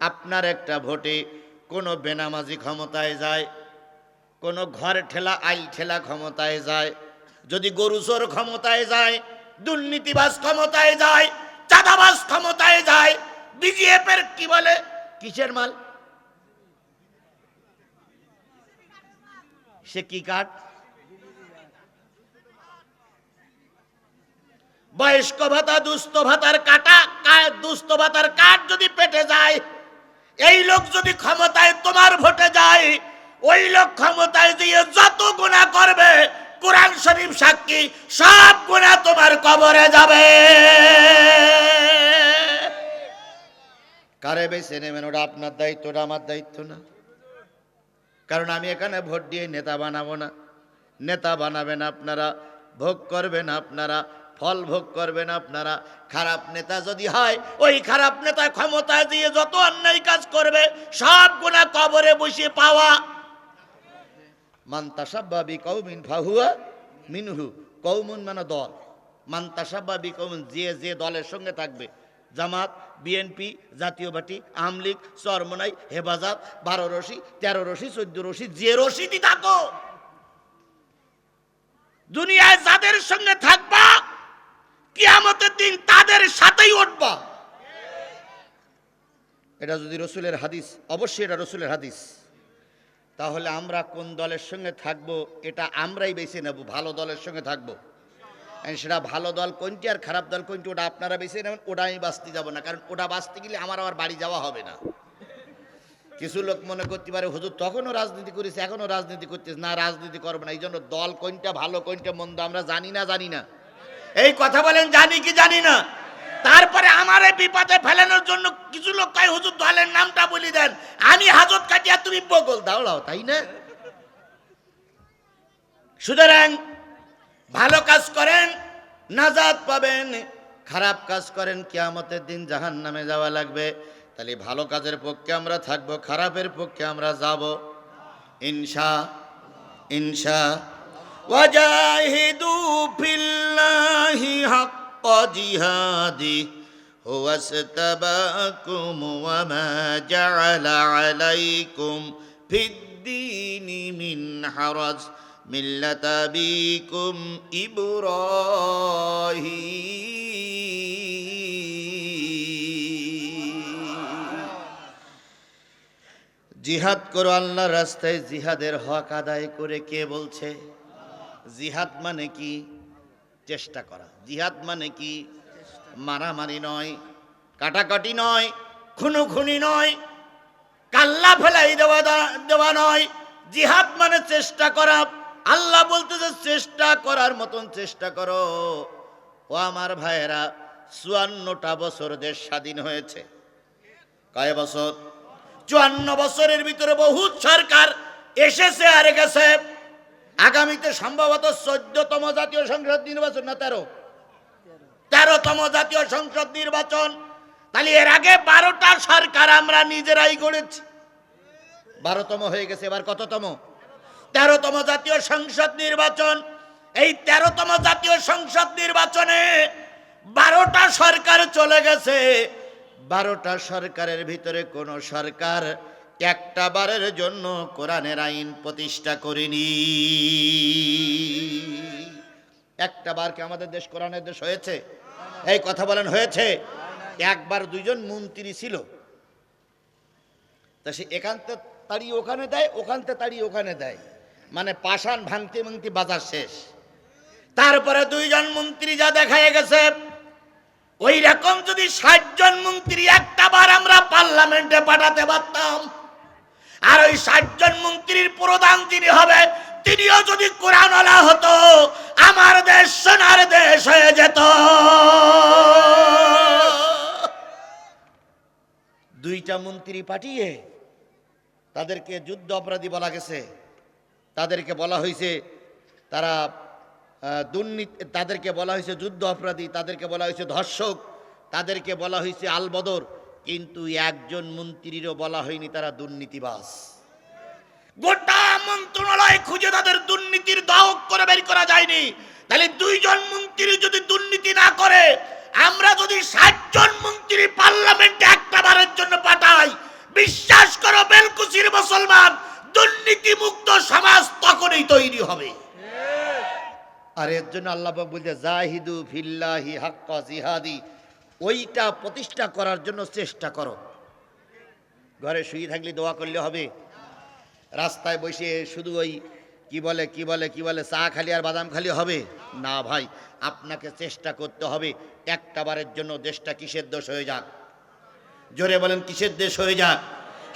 আপনার একটা ভোটে কোনো বেনামাজি ক্ষমতায় যায়, কোনো ঘর ঠেলা, আইল ঠেলা ক্ষমতায় যায়, যদি গরুচোর ক্ষমতায় যায় দুর্নীতিবাস ক্ষমতায় যায় চাঁদাবাস ক্ষমতায় যায় বিজিএফ এর কি বলে? কিসের মাল? সে কি কাঠ? বয়স্ক ভাতা, দুস্থ ভাতার কাটা দুস্থ ভাতার কাঠ যদি পেটে যায় এই লোক যদি ক্ষমতায় তোমার ভোটে যায়, ওই লোক ক্ষমতায় দিয়ে যত গুণা করবে, কোরআন শরীফ সাক্ষী, সব গুণা তোমার কবরে যাবে। কারে বেছে নেবেন? ওটা আপনার দায়িত্ব, ওটা আমার দায়িত্ব না। কারণ আমি এখানে ভোট দিয়ে নেতা বানাবো না। নেতা বানাবেন আপনারা, ভোগ করবেন আপনারা ফল ভোগ করবেন আপনারা। খারাপ নেতা যদি হয়, ওই খারাপ নেতা ক্ষমতা দিয়ে যত অন্যায় কাজ করবে, সব গুণা কবরে বসে পাওয়া। মান্তাসাব্বাবি কৌমিন ফাহুয়া মিনহু, কৌমুন মানে দল। মান্তাসাব্বাবি কৌমিন যে যে দলের সঙ্গে থাকবে, জামাত, বিএনপি, জাতীয় পার্টি আমলিগ চরমনাই, হেফাজত, বারো রশি, তেরো রশি, চোদ্দ রশি, যে রশিদি থাকো দুনিয়ায় যাদের সঙ্গে থাকবা কিয়ামতের দিন তাদের সাথেই উঠবা। এটা যদি রসুলের হাদিস, অবশ্যই এটা রসুলের হাদিস। তাহলে আমরা কোন দলের সঙ্গে থাকব, এটা আমরাই বেছে নেব, ভালো দলের সঙ্গে থাকব। সেটা ভালো দল কোনটি আর খারাপ দল কোনটি, ওটা আপনারা বেছে নেবেন, ওটা আমি বাঁচতে যাব না। কারণ ওটা বাঁচতে গেলে আমার আবার বাড়ি যাওয়া হবে না। কিছু লোক মনে করতে পারে, হুজুর, তখনও রাজনীতি করেছে, এখনও রাজনীতি করতেছে। না, রাজনীতি করবে না। এই জন্য দল কোনটা ভালো, কোনটা মন্দ, আমরা জানি না জানি না। এই কথা বলেন, জানি কি জানি না। তারপরে আমার এই বিপদে ফেলানোর জন্য কিছু লোক তাই হুজুর, দলের নামটা বলি দেন। আমি হাজত কাটিয়া তুমি বগল দাওড়াও তাই না? সুতরাং ভালো কাজ করেন নাজাদ পাবেন, খারাপ কাজ করেন, কিয়ামতের দিন জাহান নামে যাওয়া লাগবে। তাহলে ভালো কাজের পক্ষে আমরা থাকব, খারাপের পক্ষে আমরা যাব। ইনশা ইনশা, ওয়াজাহিদু ফিল الله حق جهاده هو اجتباكم وما جعل عليكم في الدين من حرج ملة أبيكم إبراهيم জিহাদ করো আল্লাহর রাস্তায় জিহাদের হক আদায় করে কে বলছে জিহাদ মানে কি চেষ্টা করা। জিহাদ মানে কি? মারামারি নয়, কাটাকাটি নয়, খুনোখুনি নয়, কাল্লা ফেলাই দেওয়া দেওয়া নয়। জিহাদ মানে চেষ্টা করা। আল্লাহ বলতেছে, চেষ্টা করার মতন চেষ্টা করো। ও আমার ভাইয়েরা, চুয়ান্নটা বছর দেশ স্বাধীন হয়েছে। কয় বছর? চুয়ান্ন বছরের ভিতরে বহুত সরকার এসেছে আর গেছে। আগামীতে সম্ভবত চোদ্দতম জাতীয় সংসদ নির্বাচন না তেরো? তেরোতম জাতীয় সংসদ নির্বাচন। তাহলে এর আগে বারোটা সরকার আমরা নিজেরাই গড়েছি। বারোতম হয়ে গেছে, এবার কততম? তেরোতম জাতীয় সংসদ নির্বাচন। এই তেরোতম জাতীয় সংসদ নির্বাচনে বারোটা সরকার চলে গেছে। বারোটা সরকারের ভিতরে কোন সরকার একটা বারের জন্য কোরআনের আইন প্রতিষ্ঠা করেনি। একটা বার কি আমাদের দেশ কোরআনের দেশ হয়েছে? এই কথা বলেন, হয়েছে। একবার দুইজন মন্ত্রী ছিল। তা সে এখান থেকে তাড়িয়ে ওখানে দেয়, ওখান থেকে তাড়িয়ে ওখানে দেয়। মানে পাষাণ ভাঙতে ভাঙতে বাজার শেষ। তারপরে দুইজন মন্ত্রী যা দেখা গেছে, ওই রকম যদি ষাট জন মন্ত্রী একটা বার আমরা পার্লামেন্টে পাঠাতে পারতাম আর ওই ষাট জন মন্ত্রীর প্রধান যিনি হবে, তিনিও যদি কোরআনওয়ালা হতো, আমার দেশ সোনার দেশ হয়ে যেত। দুইটা মন্ত্রী পাঠিয়ে তাদেরকে যুদ্ধ অপরাধী বলা গেছে। তাদেরকে বলা হয়েছে, তারা দুর্নীতি, তাদেরকে বলা হয়েছে যুদ্ধ অপরাধী, তাদেরকে বলা হয়েছে ধর্ষক, তাদেরকে বলা হয়েছে আলবদর। কিন্তু একজন মন্ত্রীরও বলা হয়নি তারা দুর্নীতিবাস গোটা মন্ত্রণালয় খুঁজে তাদের দুর্নীতির দাহক করে বের করা যায়নি। তাহলে দুইজন মন্ত্রী যদি দুর্নীতি না করে আমরা যদি ষাট জন মন্ত্রী পার্লামেন্টে একটা বারের জন্য পাঠাই বিশ্বাস করো বেলকুচির মুসলমান দুর্নীতি মুক্ত সমাজ তখনই তৈরি হবে। আর এর জন্য আল্লাহ বলতে জাহিদু ফিল্লাহি হাক্কা জিহাদি। ওইটা প্রতিষ্ঠা করার জন্য চেষ্টা করো। ঘরে শুয়ে থাকলে দোয়া করলে হবে। রাস্তায় বসে শুধু ওই কি বলে কি বলে কি বলে চা খালি আর বাদাম খালি হবে? না ভাই আপনাকে চেষ্টা করতে হবে। একটা বারের জন্য দেশটা কিসের দোষ হয়ে যাক? জোরে বলেন কিসের দেশ হয়ে যাক?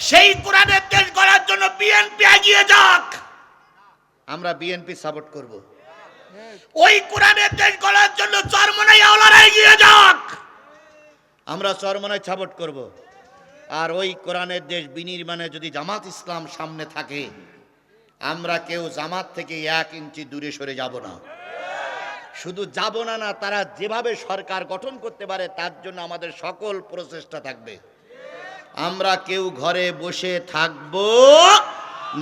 সেই কোরআনের দেশ করার জন্য বিএনপি এগিয়ে যাক। আমরা বিএনপি সাপোর্ট করব। ওই কোরআনের দেশ করার জন্য চরমনাই আওলারা এগিয়ে যাক। আমরা চরমনাই সাপোর্ট করব। আর ওই কোরআনের দেশ বিনির্মাণে যদি জামাত ইসলাম সামনে থাকে, আমরা কেউ জামাত থেকে এক ইঞ্চি দূরে সরে যাব না। শুধু যাব না না, তারা যেভাবে সরকার গঠন করতে পারে, তার জন্য আমাদের সকল প্রচেষ্টা থাকবে। আমরা কেউ ঘরে বসে থাকব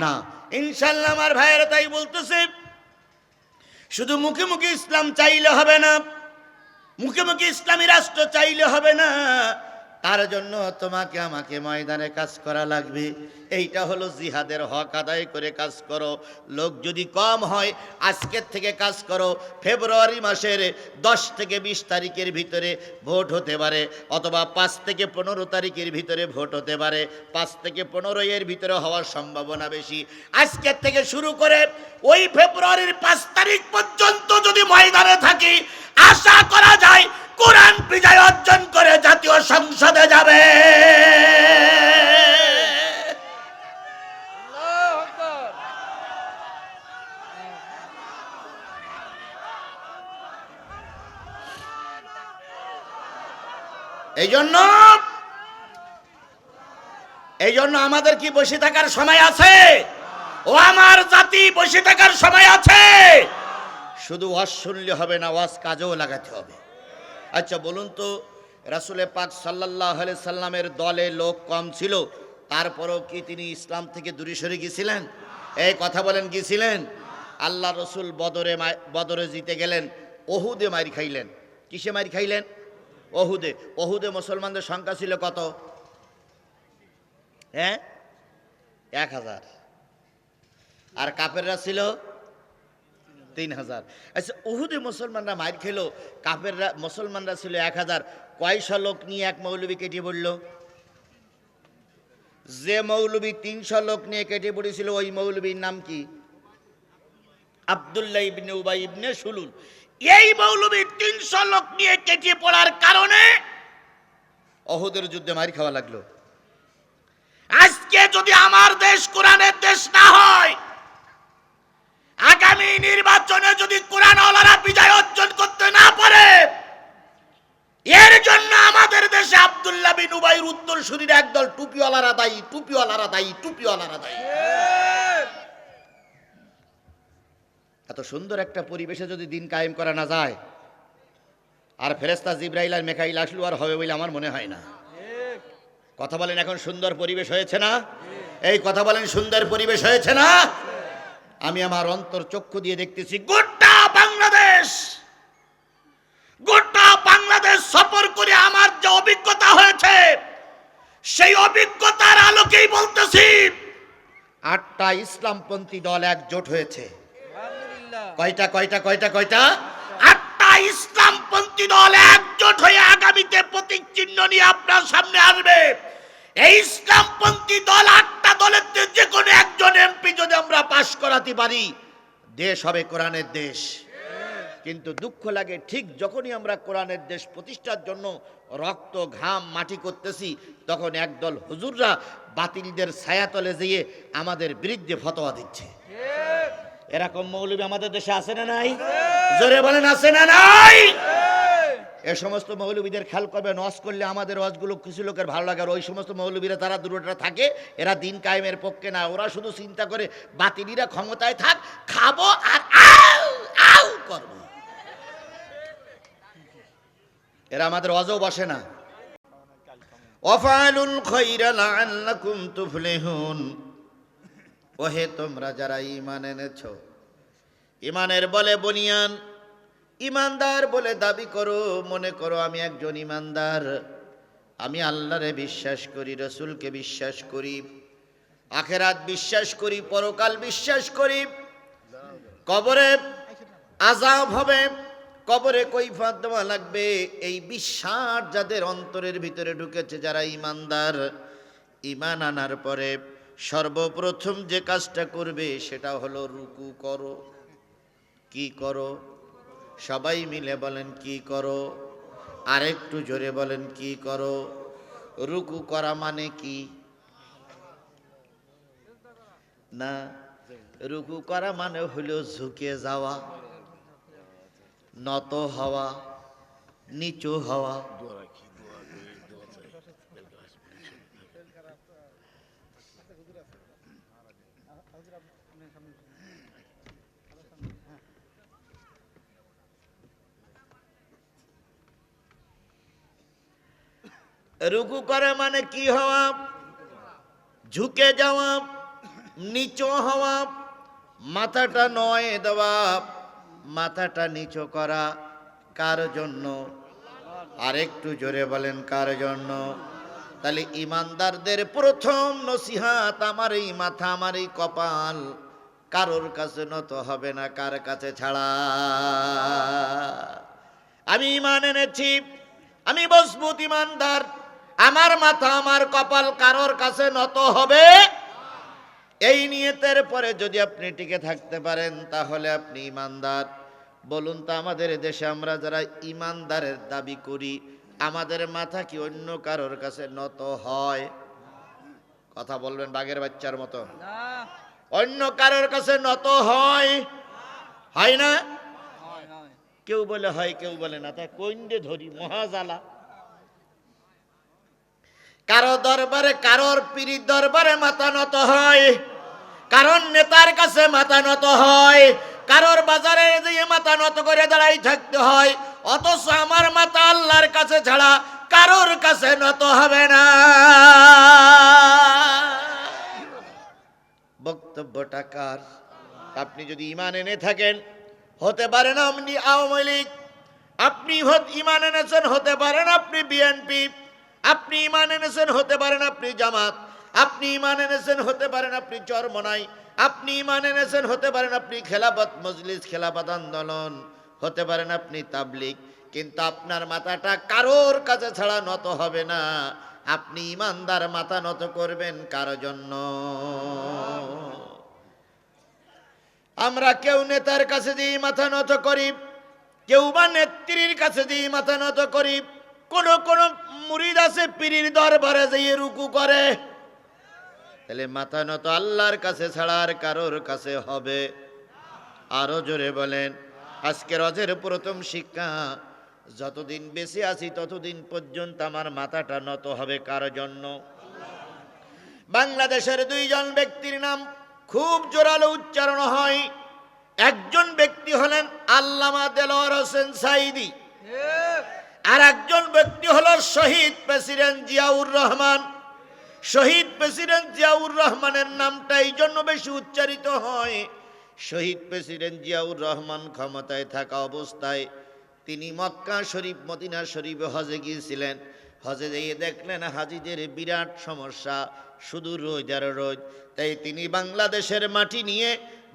না। ইনশাল্লাহ আমার ভাইয়েরা তাই বলতেছে, শুধু মুখে মুখে ইসলাম চাইলে হবে না। মুখে মুখে ইসলামী রাষ্ট্র চাইলে হবে না। তার জন্য তোমাকে আমাকে ময়দানে কাজ করা লাগবে। এইটা হলো জিহাদের হক আদায় করে কাজ করো। লোক যদি কম হয়, আজকের থেকে কাজ করো। ফেব্রুয়ারি মাসের দশ থেকে বিশ তারিখের ভিতরে ভোট হতে পারে, অথবা পাঁচ থেকে পনেরো তারিখের ভিতরে ভোট হতে পারে। পাঁচ থেকে পনেরো এর ভিতরে হওয়ার সম্ভাবনা বেশি। আজকের থেকে শুরু করে ওই ফেব্রুয়ারির পাঁচ তারিখ পর্যন্ত যদি ময়দানে থাকি, আশা করা যায় কোরআন বিজয় অর্জন করে জাতীয় সংসদে যাবে। এই জন্য এই জন্য আমাদের কি বসে থাকার সময় আছে? ও আমার জাতি বসে থাকার সময় আছে। শুধু ওয়াজ শুনলে হবে না ওয়াজ কাজেও লাগাতে হবে। আচ্ছা বলুন তো রাসুলে পাক সাল্লাহ সাল্লামের দলে লোক কম ছিল, তারপরও কি তিনি ইসলাম থেকে দূরে সরে গিয়েছিলেন? এই কথা বলেন, গিয়েছিলেন? আল্লাহ রসুল বদরে বদরে জিতে গেলেন, ওহুদে মারি খাইলেন। কিসে মারি খাইলেন? ওহুদে। ওহুদে মুসলমানদের সংখ্যা ছিল কত? হ্যাঁ? এক হাজার। আর কাপেররা ছিল? তিন হাজার আচ্ছা উহুদে মুসলমানরা মার খেলো কাপেররা মুসলমানরা ছিল এক হাজার কয়শো লোক নিয়ে এক মৌলবী কেটে পড়ল? যে মৌলবী তিনশো লোক নিয়ে কেটে পড়েছিল, ওই মৌলবীর নাম কি? আবদুল্লাহ ইবনে উবাই ইবনে সুলুল। এই মৌলবী তিনশো লোক নিয়ে কেটে পড়ার কারণে অহুদের যুদ্ধে মার খাওয়া লাগল। আজকে যদি আমার দেশ কোরআনের দেশ না হয় আগামী নির্বাচনে যদি কোরআন বিজয় অর্জন করতে না পারে, এর জন্য আমাদের দেশে আব্দুল্লাহ বিন উবাইর শরীর একদল টুপিওয়ালারা দায়ী টুপিওয়ালারা দায়ী টুপিওয়ালারা দায়ী। এত সুন্দর একটা পরিবেশে যদি দিন কায়েম করা না যায়, আর ফেরেস্তা জিব্রাইল আর মেকাইল আসলো আর হবে বলে আমার মনে হয় না। কথা বলেন, এখন সুন্দর পরিবেশ হয়েছে না? এই কথা বলেন, সুন্দর পরিবেশ হয়েছে না? আমি আমার অন্তর চক্ষু দিয়ে দেখতেছি গোটা বাংলাদেশ গোটা বাংলাদেশ সফর করে আমার যে অভিজ্ঞতা হয়েছে সেই অভিজ্ঞতার আলোকেই বলতেছি আটটা ইসলামপন্থী দল একজোট হয়েছে। কয়টা কয়টা কয়টা কয়টা? আটটা ইসলামপন্থী দল একজোট হয়ে আগামীতে প্রতীক চিহ্ন নিয়ে আপনার সামনে আসবে। এই ইসলামপন্থী দল আটটা দলের যে- কোনো একজন এমপি যদি আমরা পাশ করাতে পারি, দেশ হবে কোরআনের দেশ। কিন্তু দুঃখ লাগে, ঠিক যখনই আমরা কোরআনের দেশ প্রতিষ্ঠার জন্য রক্ত, ঘাম, মাটি করতেছি, তখন একদল হুজুররা বাতিলদের ছায়াতলে যেয়ে আমাদের বিরুদ্ধে ফতোয়া দিচ্ছে। এরকম মৌলবী আমাদের দেশে আছে না নাই? জোরে বলেন, আছে না নাই? এ সমস্ত মৌলবীদের খেয়াল করবে নস করলে আমাদের ওয়াজগুলো কিছু লোকের ভালো লাগে আর ওই সমস্ত মৌলবীরা তারা দূরটা থাকে, এরা দিন কায়েমের পক্ষে না। ওরা শুধু চিন্তা করে, বাতিলিরা ক্ষমতায় থাক, খাব আর আউ করব। এরা আমাদের অজও বসে না। অফালুল খৈরা লাআল্লাকুম তুফলিহুন। ওহে তোমরা যারা ঈমান এনেছো ইমানের বলে বনিয়ান ইমানদার বলে দাবি করো, মনে করো আমি একজন ইমানদার। আমি আল্লাহরে বিশ্বাস করি, রসুলকে বিশ্বাস করি, আখেরাত বিশ্বাস করি, পরকাল বিশ্বাস করি। কবরে আজাব হবে, কবরে কৈফাত দেওয়া লাগবে। এই বিশ্বাস যাদের অন্তরের ভিতরে ঢুকেছে, যারা ইমানদার, ইমান আনার পরে সর্বপ্রথম যে কাজটা করবে, সেটা হলো রুকু করো। কি করো? সবাই মিলে বলেন, কি করো? আরেকটু জোরে বলেন, কি করো? রুকু করা মানে কি? না, রুকু করা মানে হলো ঝুঁকে যাওয়া, নত হওয়া, নিচু হওয়া। রুকু করে মানে কি হওয়া? ঝুঁকে যাওয়া, নিচু হওয়া, মাথাটা নয় দেওয়া, মাথাটা নিচু করা কার জন্য? আরেকটু জোরে বলেন, কার জন্য? তাহলে ইমানদারদের প্রথম নসিহাত আমার এই মাথা আমার এই কপাল। কারোর কাছে নত হবে না, কার কাছে ছাড়া? আমি ইমান এনেছি, আমি মজবুত ইমানদার। আমার মাথা আমার কপাল কারোর কাছে নত হবে? এই নিয়তের পরে যদি আপনি টিকে থাকতে পারেন তাহলে আপনি ইমানদার। বলুন তো আমাদের দেশে আমরা যারা ইমানদারের দাবি করি আমাদের মাথা কি অন্য কারোর কাছে নত হয়? কথা বলবেন বাঘের বাচ্চার মতো। অন্য কারোর কাছে নত হয়? হয় না? কেউ বলে হয় কেউ বলে না। তা কইন্ডে ধরি মহাজালা। কারও দরবারে, কারোর পিড়ির দরবারে মাথা নত হয়। কারণ নেতার কাছে মাথা নত হয়। কারোর বাজারে দিয়ে মাথা নত করে দাঁড়াই থাকতে হয়। অথচ আমার মাথা আল্লাহর কাছে ছাড়া কারোর কাছে নত হবে না। বক্তব্যটা কার? আপনি যদি ইমান এনে থাকেন, হতে পারেন আপনি আওয়ামী লীগ। আপনি ইমান এনেছেন, হতে পারেন আপনি বিএনপি। আপনি ইমান এনেছেন, হতে পারেন আপনি জামাত। আপনি ইমান এনেছেন, হতে পারেন আপনি চরমনাই। আপনি ইমান এনেছেন, হতে পারেন আপনি খেলাফত মজলিস, খেলাফত আন্দোলন, হতে পারেন আপনি তাবলিগ। কিন্তু আপনার মাথাটা কারোর কাছে ছাড়া নত হবে না। আপনি ইমানদার মাথা নত করবেন কার জন্য? আমরা কেউ নেতার কাছে দিয়ে মাথা নত করি, কেউ বা নেত্রীর কাছে দিয়ে মাথা নত করি, কোন কোন মুরিদ আছে, পীরির দরবারে যেয়ে রুকু করে। তাহলে মাথা নত আল্লাহর কাছে ছাড়া আর কারোর কাছে হবে। আরও জোরে বলেন, আজকে রজের প্রথম শিক্ষা, যতদিন বেঁচে আছি ততদিন পর্যন্ত আমার মাথাটা নত হবে কার জন্য? বাংলাদেশের দুইজন ব্যক্তির নাম খুব জোরালো উচ্চারণ হয়। একজন ব্যক্তি হলেন আল্লামা দেলোয়ার হোসেন সাইদি আর একজন ব্যক্তি হলো শহীদ প্রেসিডেন্ট জিয়াউর রহমান। শহীদ প্রেসিডেন্ট জিয়াউর রহমানের নামটা এই জন্য বেশি উচ্চারিত হয়। শহীদ প্রেসিডেন্ট জিয়াউর রহমান ক্ষমতায় থাকা অবস্থায় তিনি মক্কা শরীফ, মদিনা শরীফে হজে গিয়েছিলেন। হজে যেয়ে দেখলেন হাজিদের বিরাট সমস্যা, শুধু রোজ আর রোজ। তাই তিনি বাংলাদেশের মাটি নিয়ে,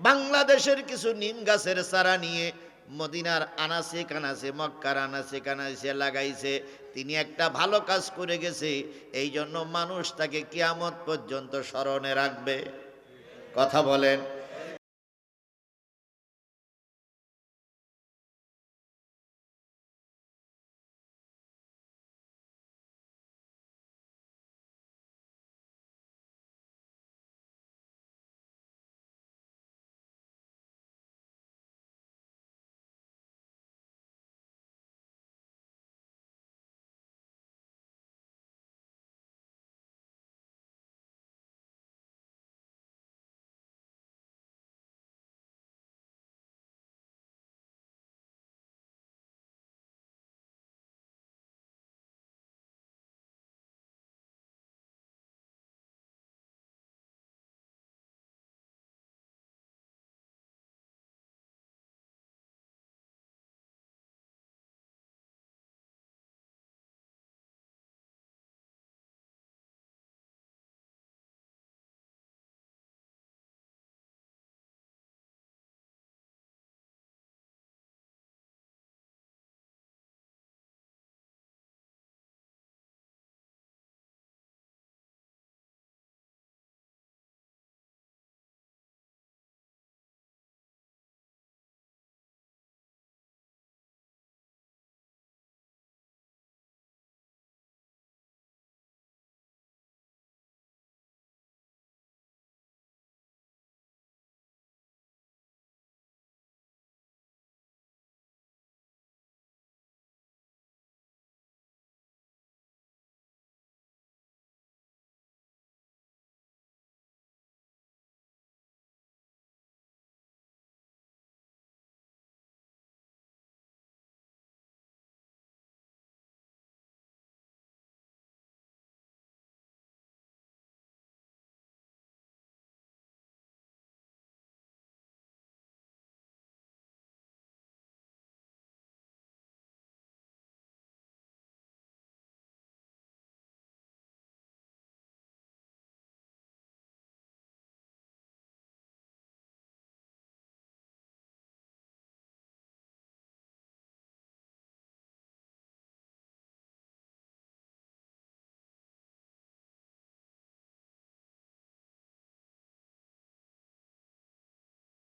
বাংলাদেশের কিছু নিম গাছের চারা নিয়ে মদিনার আনাসে, কানাসে, মক্কার আনাসে, কানাসে লাগাইছে। তিনি একটা ভালো কাজ করে গেছে এই জন্য মানুষ তাকে কিয়ামত পর্যন্ত স্মরণে রাখবে। কথা বলেন।